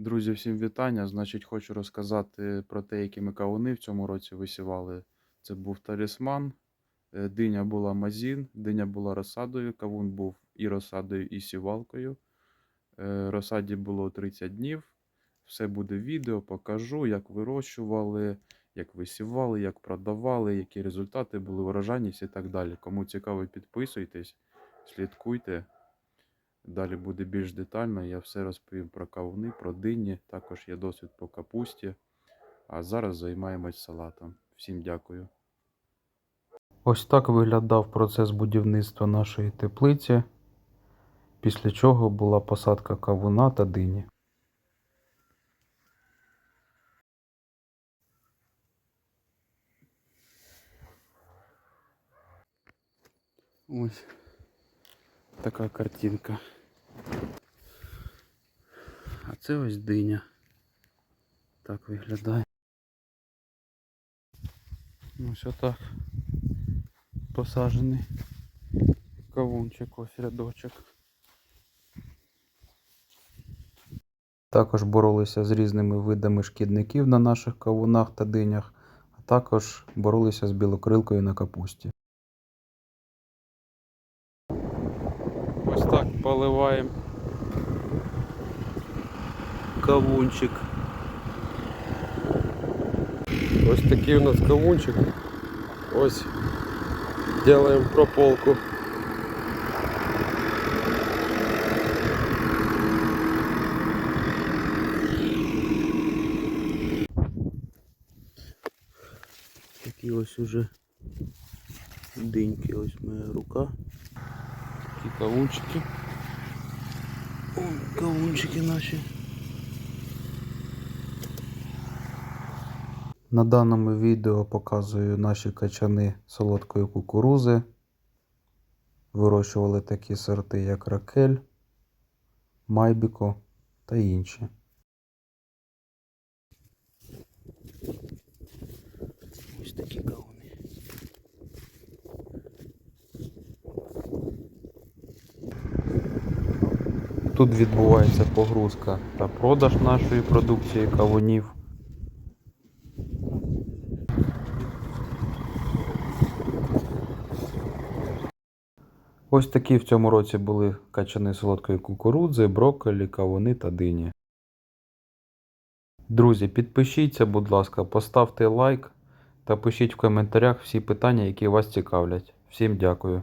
Друзі, всім вітання. Значить, хочу розказати про те, які ми кавуни в цьому році висівали. Це був талісман, е, диня була мазін, диня була розсадою, кавун був і розсадою, і сівалкою. Е, Розсаді було 30 днів. Все буде відео, покажу, як вирощували, як висівали, як продавали, які результати були, урожайність і так далі. Кому цікаво, підписуйтесь, слідкуйте. Далі буде більш детально. Я все розповім про кавуни, про дині. Також є досвід по капусті. А зараз займаємось салатом. Всім дякую. Ось так виглядав процес будівництва нашої теплиці, після чого була посадка кавуна та дині. Ось така картинка. Це ось диня. Так виглядає. Ось отак. Посаджений кавунчик, ось рядочок. Також боролися з різними видами шкідників на наших кавунах та динях, а також боролися з білокрилкою на капусті. Ось так поливаємо кавунчик. Ось такий у нас кавунчик. Ось делаем прополку. Такі ось уже диньки, ось моя рука. Такі кавунчики. О, кавунчики наші. На даному відео показую наші качани солодкої кукурузи. Вирощували такі сорти, як ракель, майбіко та інші. Ось такі кавуни. Тут відбувається погрузка та продаж нашої продукції кавунів. Ось такі в цьому році були качани солодкої кукурудзи, брокколі, кавуни та дині. Друзі, підпишіться, будь ласка, поставте лайк та пишіть в коментарях всі питання, які вас цікавлять. Всім дякую.